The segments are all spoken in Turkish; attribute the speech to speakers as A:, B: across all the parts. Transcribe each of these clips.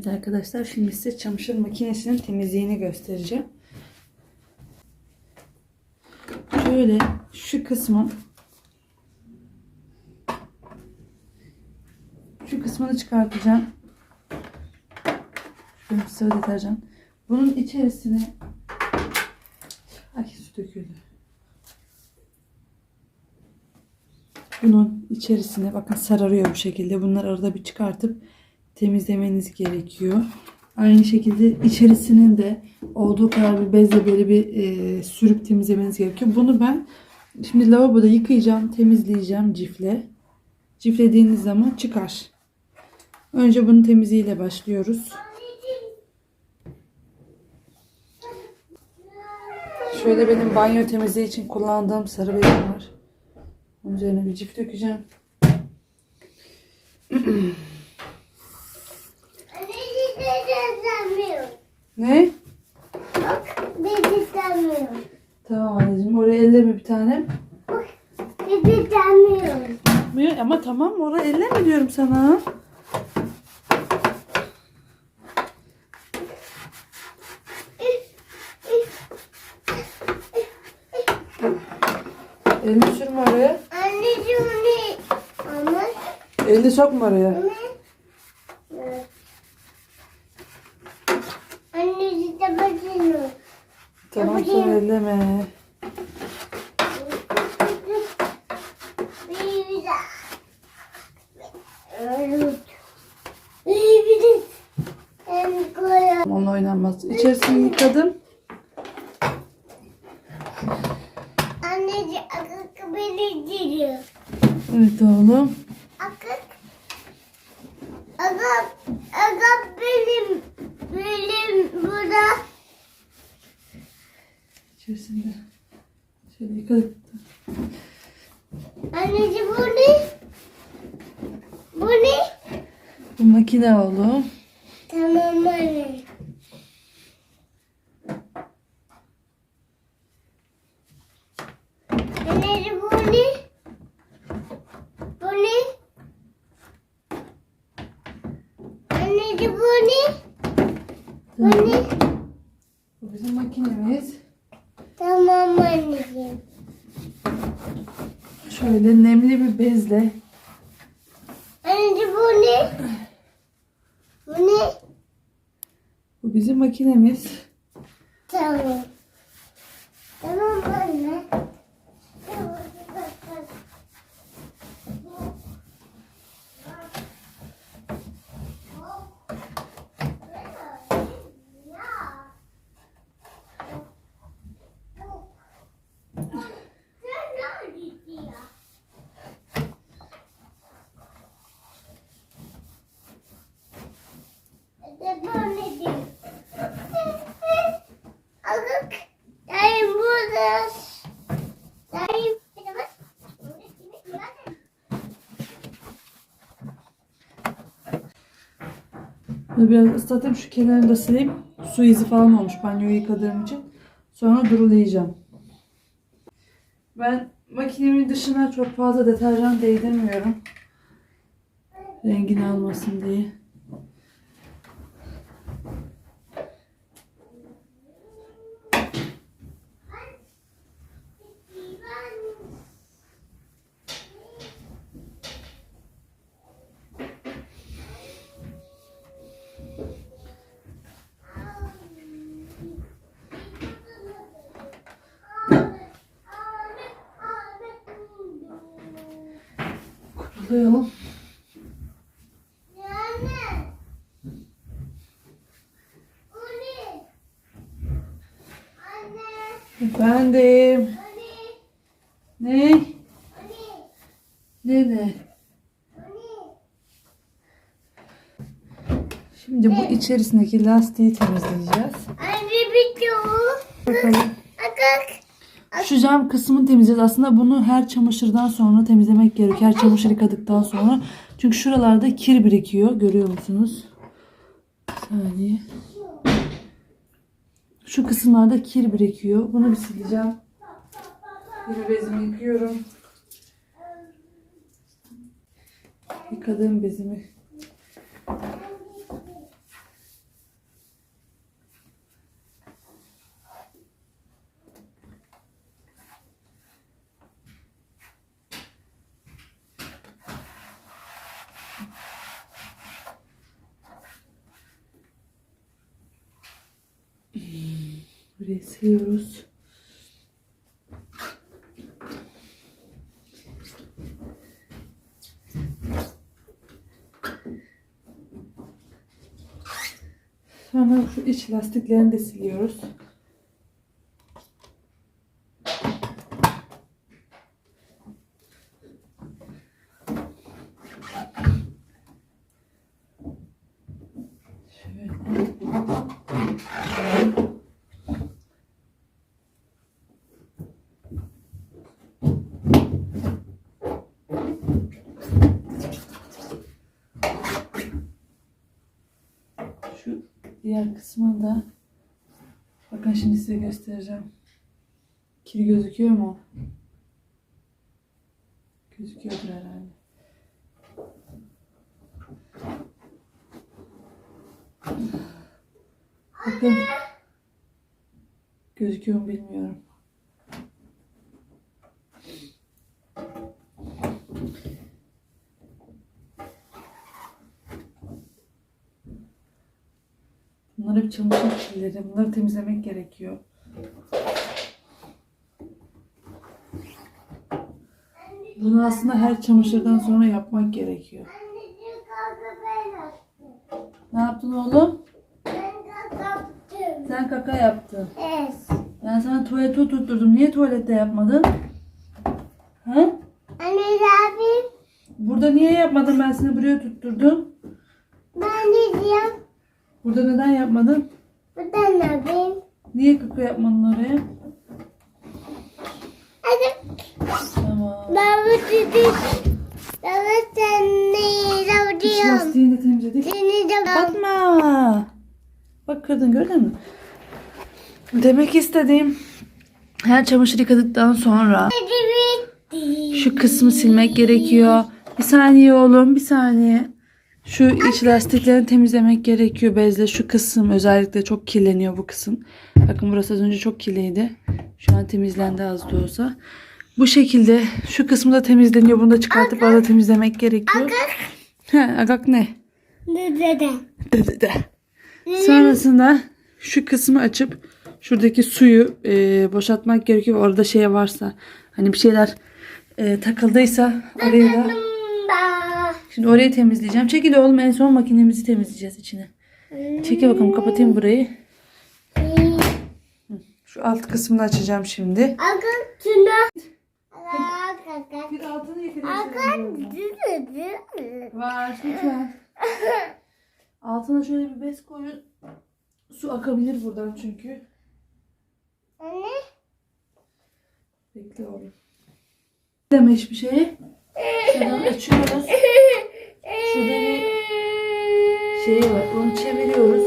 A: Evet arkadaşlar şimdi size çamaşır makinesinin temizliğini göstereceğim. Şöyle şu kısmı şu kısmını çıkartacağım. Şöyle sıvı deterjan. Bunun içerisine Ay su döküldü. Bunun içerisine bakın sararıyor bu şekilde. Bunları arada bir çıkartıp temizlemeniz gerekiyor. Aynı şekilde içerisinin de olduğu kadar bir bezle böyle bir e, sürüp temizlemeniz gerekiyor. Bunu ben şimdi lavaboda yıkayacağım, temizleyeceğim cifle. Ciflediğiniz zaman çıkar. Önce bunun temizliğiyle başlıyoruz. Şöyle benim banyo temizliği için kullandığım sarı bezim var. Onun üzerine bir cif dökeceğim.
B: Anneciğim beni istemiyor.
A: Ne?
B: Bak beni istemiyor.
A: Tamam anneciğim. Oraya elleme bir tanem.
B: Beni istemiyor.
A: Yapmıyor ama tamam oraya elleme diyorum sana. Elini sürme oraya.
B: Anneciğim ne? Ama
A: Elini sokma oraya.
B: ne? Evet. Anneciğim de bakıyor.
A: Tamam sen elleme.
B: Bir daha. Evet. Bir de. Ben koyarım.
A: Onunla oynanmaz. İçerisini yıkadım.
B: Anneciğim akık beni diyor.
A: Evet oğlum.
B: Akık. Akık. Akık benim. Benim burada.
A: İçerisinde. Şöyle yıkadık.
B: Anneciğim bu ne? Bu ne?
A: Bu makine oğlum.
B: Tamam anne. Anneciğim bu ne? Bu ne? Anneciğim bu ne? Bu ne?
A: Bu bizim makinemiz.
B: Tamam anneciğim.
A: Şöyle nemli bir bezle
B: Anneciğim bu ne? Bu ne?
A: Bu bizim makinemiz.
B: Tamam anne. Akık. Dayım burada. Dayım.
A: Biraz ıslatayım şu kenarını da sileyim. Su izi falan olmuş banyoyu yıkadığım için. Sonra durulayacağım. Ben makinemin dışına çok fazla deterjan değdirmiyorum. Rengini almasın diye.
B: Anne.
A: Efendim. Ne? Ne ne? Şimdi bu içerisindeki lastiği temizleyeceğiz.
B: Anne bitiyor.
A: Bakalım.
B: Akık.
A: Şu cam kısmını temizleyeceğiz. Aslında bunu her çamaşırdan sonra temizlemek gerekiyor. Her çamaşır yıkadıktan sonra. Çünkü şuralarda kir birikiyor. Görüyor musunuz? Bir saniye. Şu kısımlarda kir birikiyor. Bunu bir sileceğim. Yine bezimi yıkıyorum. Yıkadığım bezimi bir siliyoruz. Sonra şu iç lastiklerini de siliyoruz. Şöyle. Şu diğer kısmını da bakın şimdi size göstereceğim. Kir gözüküyor mu? Gözüküyordur herhalde. Bakın. Gözüküyor mu bilmiyorum. Bunlar hep çamaşır kirleri. Bunları temizlemek gerekiyor. Bunu aslında her çamaşırdan sonra yapmak gerekiyor. Ne yaptın oğlum? Sen kaka yaptın.
B: Evet.
A: Ben sana tuvalete tutturdum. Niye tuvalette yapmadın? Ha?
B: Anne ne yapayım?
A: Burada niye yapmadın? Ben seni buraya tutturdum.
B: Ben ne diyeyim?
A: Burada neden yapmadın?
B: Buradan ne yapayım?
A: Niye kaka yapmadın oraya?
B: Hadi.
A: Tamam.
B: Bu dedi. Ben seni
A: İç
B: yapıyorum.
A: lastiğini de temizledik.
B: Seni de
A: Bakma. Bak kırdın gördün mü? Demek istediğim her çamaşır yıkadıktan sonra
B: bitti.
A: şu kısmı silmek gerekiyor. Bir saniye oğlum bir saniye. Şu iç lastiklerini temizlemek gerekiyor bezle. Şu kısım özellikle çok kirleniyor bu kısım. Bakın burası az önce çok kirliydi. Şu an temizlendi az da olsa. Bu şekilde şu kısmı da temizleniyor. Bunu da çıkartıp arada temizlemek gerekiyor. He, agak ne?
B: Dede?
A: De, de, de. Sonrasında şu kısmı açıp şuradaki suyu e, boşaltmak gerekiyor. Orada şey varsa hani bir şeyler e, takıldıysa oraya da şimdi orayı temizleyeceğim. Çekil oğlum en son makinemizi temizleyeceğiz içine. Çekil bakalım kapatayım burayı. Şu alt kısmını açacağım şimdi.
B: Şuna. Aga.
A: Bir altını
B: düdü.
A: Var lütfen. Altına şöyle bir bez koyun. Su akabilir buradan çünkü.
B: Anne.
A: Bekle oğlum. Deme hiçbir şeye. Şuradan açıyoruz. Şey var. Onu çeviriyoruz.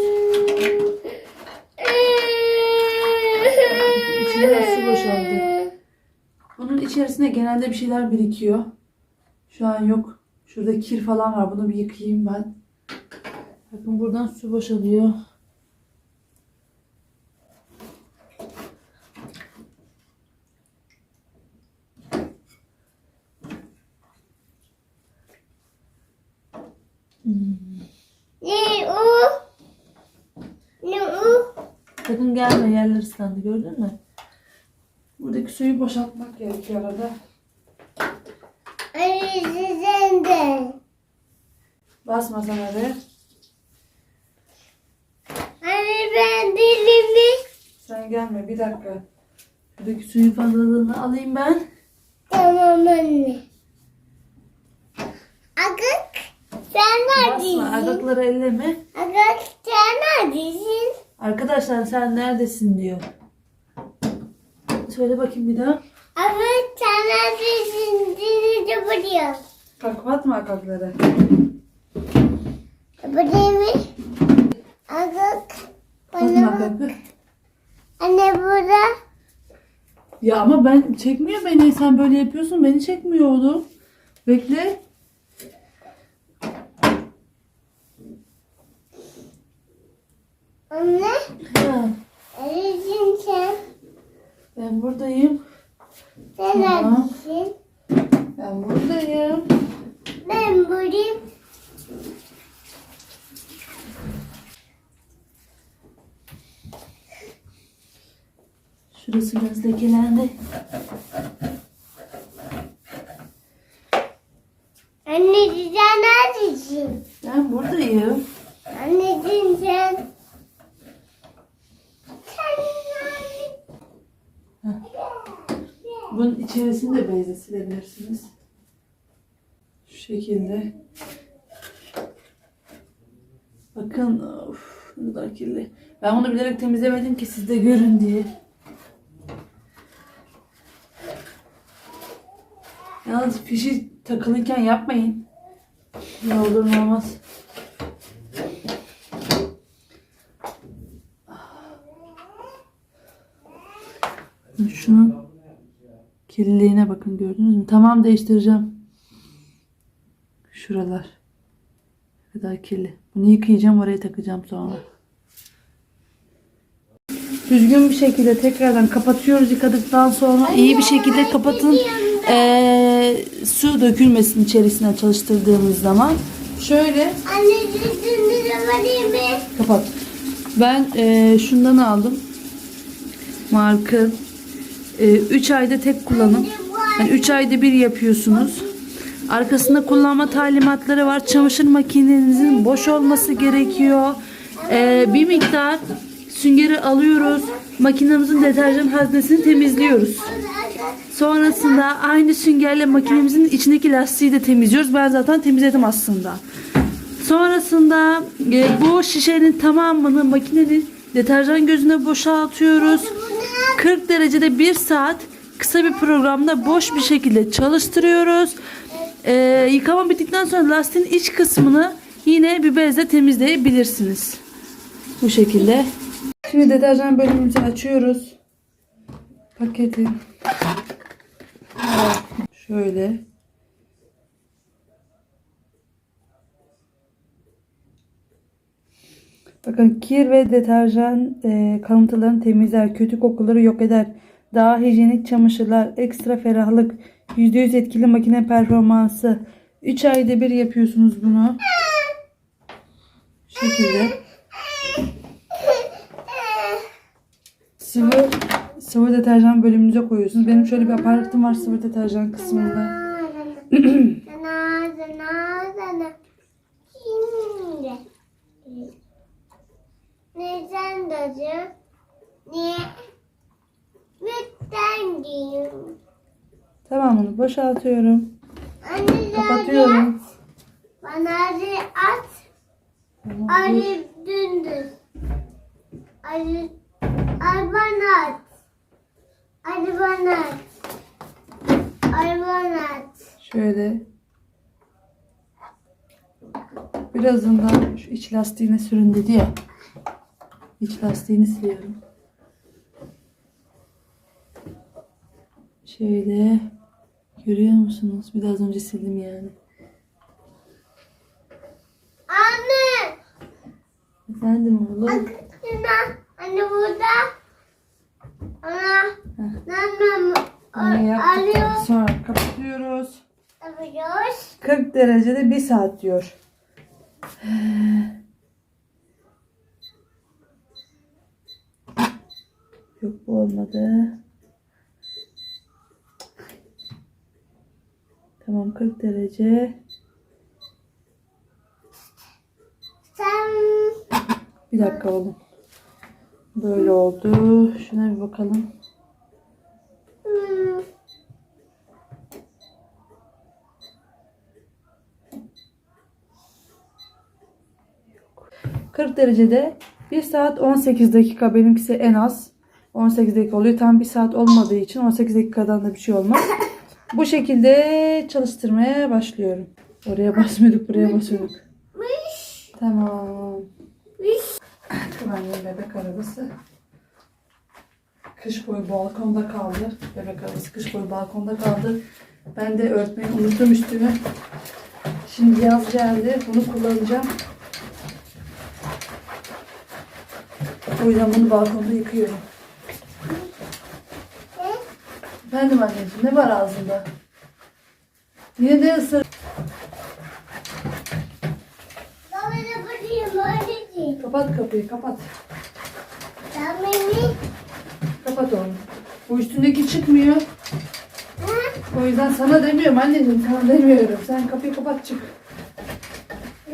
A: İçine su boşaldı. Bunun içerisinde genelde bir şeyler birikiyor. Şu an yok. Şurada kir falan var. Bunu bir yıkayayım ben. Bakın buradan su boşalıyor.
B: Ne o? Ne o?
A: Sakın gelme yerler ıslandı gördün mü? Buradaki suyu boşaltmak gerekiyor arada.
B: Anne.
A: Basma sana be.
B: Ben dilimi.
A: Sen gelme bir dakika. Buradaki suyun fazlalığını alayım ben.
B: Tamam anne. Agak. Sen
A: Basma
B: neredesin?
A: ayakları elleme.
B: Agak sen neredesin?
A: Arkadaşlar sen neredesin diyor. Söyle bakayım bir daha.
B: Agak sen neredesin? De buraya.
A: Kapatma ayakları.
B: Buraya mı?
A: Kapatma
B: Bana bak.
A: ayakları.
B: Anne burada.
A: Ya ama ben çekmiyor beni. Sen böyle yapıyorsun. Beni çekmiyor oğlum. Bekle.
B: Anne.
A: Ha,
B: Neredesin sen?
A: ben buradayım.
B: Sen
A: Tamam.
B: neredesin?
A: Ben buradayım.
B: Ben buradayım.
A: burası biraz lekelendi.
B: Anneciğim sen neredesin?
A: Ben buradayım.
B: Anneciğim sen. Sen neredesin?
A: Bunun içerisini de bezle silebilirsiniz. Şu şekilde. Bakın of, ne kadar kirli. Ben bunu bilerek temizlemedim ki siz de görün diye. Yalnız fişi takılıyken yapmayın. Ne olur ne olmaz. Şunun kirliliğine bakın gördünüz mü? Tamam değiştireceğim. Şuralar. Ne kadar kirli. Bunu yıkayacağım oraya takacağım sonra. Düzgün bir şekilde tekrardan kapatıyoruz yıkadıktan sonra iyi bir şekilde kapatın. Ee, su dökülmesin içerisine çalıştırdığımız zaman. Şöyle
B: mi?
A: Kapat. Ben eee, şundan aldım. Markın. 3 ayda tek kullanım. Yani 3 ayda bir yapıyorsunuz. Arkasında kullanma talimatları var. Çamaşır makinenizin boş olması gerekiyor. Eee, bir miktar süngeri alıyoruz. Makinemizin deterjan haznesini temizliyoruz. Sonrasında aynı süngerle makinemizin içindeki lastiği de temizliyoruz. Ben zaten temizledim aslında. Sonrasında e, bu şişenin tamamını makinenin deterjan gözüne boşaltıyoruz. 40 derecede 1 saat kısa bir programda boş bir şekilde çalıştırıyoruz. E, yıkama bittikten sonra lastiğin iç kısmını yine bir bezle temizleyebilirsiniz. Bu şekilde. Şimdi deterjan bölümümüzü açıyoruz. Paketi. Şöyle. Bakın kir ve deterjan e, kalıntılarını temizler, kötü kokuları yok eder. Daha hijyenik çamaşırlar, ekstra ferahlık, %100 etkili makine performansı. 3 ayda bir yapıyorsunuz bunu. Şekilde. Sıvı sıvı deterjan bölümünüze koyuyorsunuz. Benim şöyle bir aparatım var sıvı deterjan kısmında.
B: Neden dedim? Niye? Lütfen diyeyim.
A: Tamamını boşaltıyorum.
B: Anne
A: Kapatıyorum.
B: Bana at.
A: Tamam, dur.
B: Ali dündüz. Ali, Ali bana at. Ali bana at. Ali bana at.
A: Şöyle. Birazından şu iç lastiğine sürün dedi ya. İç lastiğini siliyorum. Şöyle. Görüyor musunuz? Biraz önce sildim yani.
B: Anne.
A: Efendim oğlum.
B: Anne. Anne burada. Ana.
A: Heh.
B: Annem.
A: Bunu yaptıktan
B: Arıyor.
A: sonra kapatıyoruz.
B: Arıyoruz.
A: 40 derecede 1 saat diyor. Yok bu olmadı. Tamam 40 derece.
B: Sen.
A: Bir dakika oğlum. Böyle oldu. Şuna bir bakalım.
B: Hmm.
A: 40 derecede 1 saat 18 dakika benimkisi en az 18 dakika oluyor. Tam 1 saat olmadığı için 18 dakikadan da bir şey olmaz. Bu şekilde çalıştırmaya başlıyorum. Oraya basmıyorduk buraya basıyorduk. Tamam. Güvenli bebek arabası. Kış boyu balkonda kaldı. Bebek arabası kış boyu balkonda kaldı. Ben de örtmeyi unuttum üstümü. Şimdi yaz geldi. Bunu kullanacağım. O yüzden bunu balkonda yıkıyorum. Efendim anneciğim ne var ağzında? Niye de ısır?
B: Baba da buradayım anneciğim.
A: Kapat kapıyı kapat.
B: Sen beni.
A: Kapat oğlum. Bu üstündeki çıkmıyor. O yüzden sana demiyorum anneciğim sana demiyorum. Sen kapıyı kapat çık.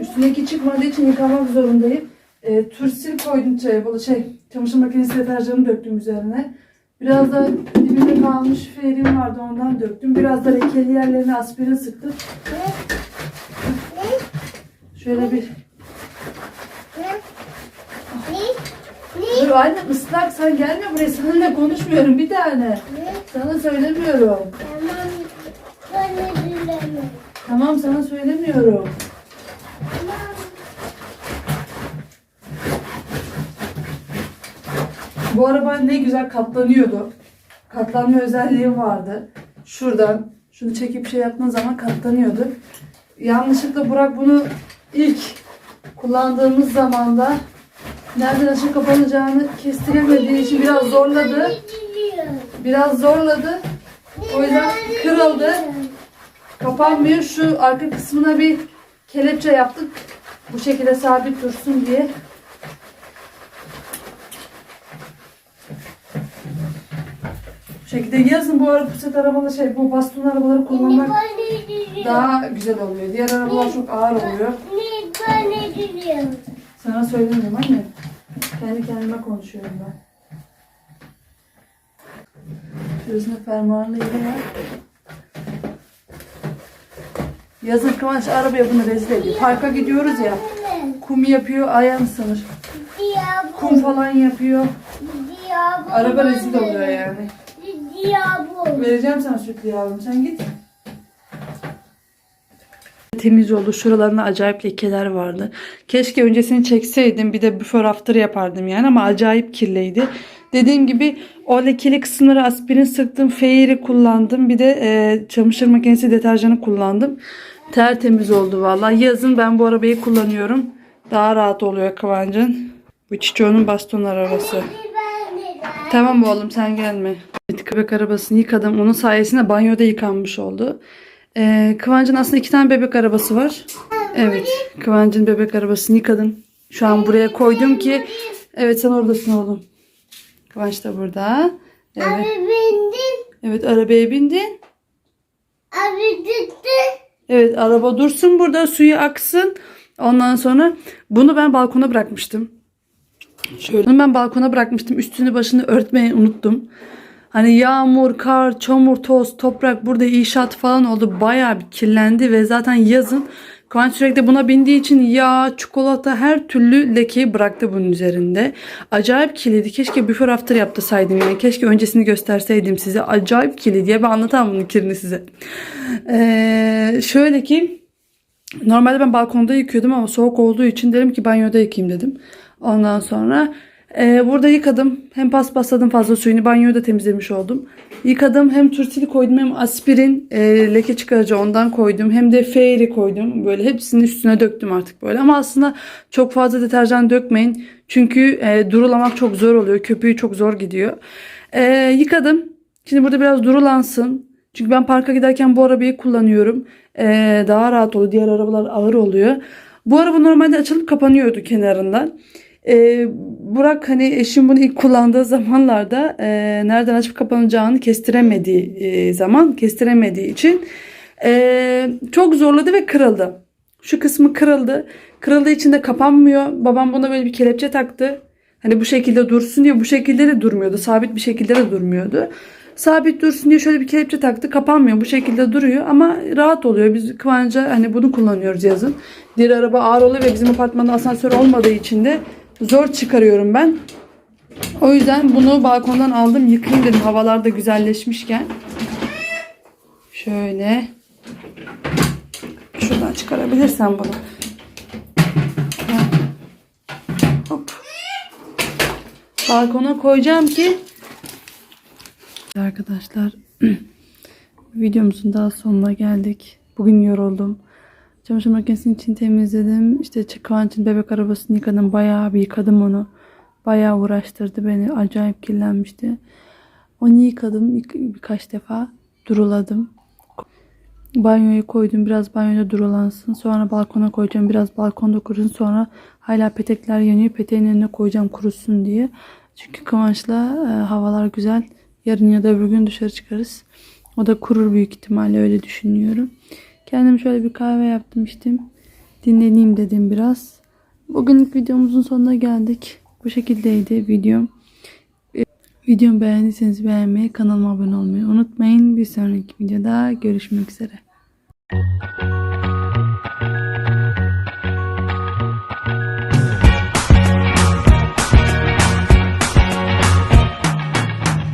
A: Üstündeki çıkmadığı için yıkamak zorundayım. E, tursil koydum şey, şey çamaşır makinesi deterjanı döktüm üzerine. Biraz da dibinde kalmış ferim vardı ondan döktüm. Biraz da lekeli yerlerine aspirin sıktım. Şöyle bir Dur anne ıslak sen gelme buraya seninle konuşmuyorum bir tane. Sana söylemiyorum.
B: Tamam. Ben.
A: Tamam sana söylemiyorum.
B: Tamam.
A: Bu araba ne güzel katlanıyordu. Katlanma özelliği vardı. Şuradan şunu çekip şey yaptığın zaman katlanıyordu. Yanlışlıkla Burak bunu ilk kullandığımız zaman da nereden açıp kapanacağını kestiremediği için biraz zorladı. Biraz zorladı. O yüzden kırıldı. Kapanmıyor. Şu arka kısmına bir kelepçe yaptık. Bu şekilde sabit dursun diye. Bu şekilde yazın bu araba puset arabalı şey bu baston arabaları kullanmak daha güzel oluyor. Diğer arabalar çok ağır oluyor. Sana söylemiyorum anne. Kendi kendime konuşuyorum ben. Şurasında fermuarlı yeri var. Yazın Kıvanç arabaya bunu rezil ediyor. Parka gidiyoruz ya. Kum yapıyor, ayağını sanır. Kum falan yapıyor. Araba rezil oluyor yani. Vereceğim sana sütlü yavrum. Sen git. Temiz oldu. Şuralarında acayip lekeler vardı. Keşke öncesini çekseydim. Bir de before after yapardım yani ama acayip kirliydi. Dediğim gibi o lekeli kısımları aspirin sıktım. Feyri kullandım. Bir de e, çamaşır makinesi deterjanı kullandım. Tertemiz oldu vallahi. Yazın ben bu arabayı kullanıyorum. Daha rahat oluyor Kıvancın. Bu Çiçoğlu'nun baston arabası. Tamam oğlum sen gelme. Evet, arabasını yıkadım. Onun sayesinde banyoda yıkanmış oldu. Ee, Kıvancın aslında iki tane bebek arabası var. Evet. Kıvancın bebek arabasını yıkadım. Şu an buraya koydum ki. Evet sen oradasın oğlum. Kıvanç da burada. Evet.
B: Abi bindin.
A: Evet arabaya bindin.
B: Abi gitti.
A: Evet araba dursun burada suyu aksın. Ondan sonra bunu ben balkona bırakmıştım. Şöyle bunu ben balkona bırakmıştım. Üstünü başını örtmeyi unuttum. Hani yağmur, kar, çamur, toz, toprak burada inşaat falan oldu. Bayağı bir kirlendi ve zaten yazın Kıvanç sürekli buna bindiği için yağ, çikolata her türlü lekeyi bıraktı bunun üzerinde. Acayip kirliydi. Keşke before after yaptırsaydım yani. Keşke öncesini gösterseydim size. Acayip kirli diye ben anlatamam bunun kirini size. Ee, şöyle ki Normalde ben balkonda yıkıyordum ama soğuk olduğu için dedim ki banyoda yıkayayım dedim. Ondan sonra e, burada yıkadım. Hem paspasladım fazla suyunu. Banyoyu da temizlemiş oldum. Yıkadım. Hem turtili koydum hem aspirin e, leke çıkarıcı ondan koydum. Hem de fairy koydum. Böyle hepsini üstüne döktüm artık böyle. Ama aslında çok fazla deterjan dökmeyin. Çünkü e, durulamak çok zor oluyor. Köpüğü çok zor gidiyor. E, yıkadım. Şimdi burada biraz durulansın. Çünkü ben parka giderken bu arabayı kullanıyorum. Ee, daha rahat oluyor. Diğer arabalar ağır oluyor. Bu araba normalde açılıp kapanıyordu kenarından. Ee, Burak hani eşim bunu ilk kullandığı zamanlarda e, nereden açıp kapanacağını kestiremediği e, zaman kestiremediği için e, çok zorladı ve kırıldı. Şu kısmı kırıldı. Kırıldığı için de kapanmıyor. Babam buna böyle bir kelepçe taktı. Hani bu şekilde dursun diye bu şekilde de durmuyordu. Sabit bir şekilde de durmuyordu. Sabit dursun diye şöyle bir kelepçe taktı. Kapanmıyor. Bu şekilde duruyor ama rahat oluyor. Biz Kıvanç'a hani bunu kullanıyoruz yazın. Diğer araba ağır oluyor ve bizim apartmanda asansör olmadığı için de zor çıkarıyorum ben. O yüzden bunu balkondan aldım. Yıkayayım dedim. Havalar da güzelleşmişken. Şöyle. Şuradan çıkarabilirsem bunu. Hop. Balkona koyacağım ki Arkadaşlar videomuzun daha sonuna geldik. Bugün yoruldum. Çamaşır makinesinin için temizledim. İşte Kıvanç'ın bebek arabasını yıkadım. Bayağı bir yıkadım onu. Bayağı uğraştırdı beni. Acayip kirlenmişti. Onu yıkadım yık- birkaç defa. Duruladım. Banyoya koydum. Biraz banyoda durulansın. Sonra balkona koyacağım. Biraz balkonda kurusun. Sonra hala petekler yanıyor. Peteğin önüne koyacağım kurusun diye. Çünkü Kıvanç'la e, havalar güzel. Yarın ya da öbür gün dışarı çıkarız. O da kurur büyük ihtimalle öyle düşünüyorum. Kendim şöyle bir kahve yaptım içtim. Dinleneyim dedim biraz. Bugünlük videomuzun sonuna geldik. Bu şekildeydi videom. Ee, Videomu beğendiyseniz beğenmeyi, kanalıma abone olmayı unutmayın. Bir sonraki videoda görüşmek üzere.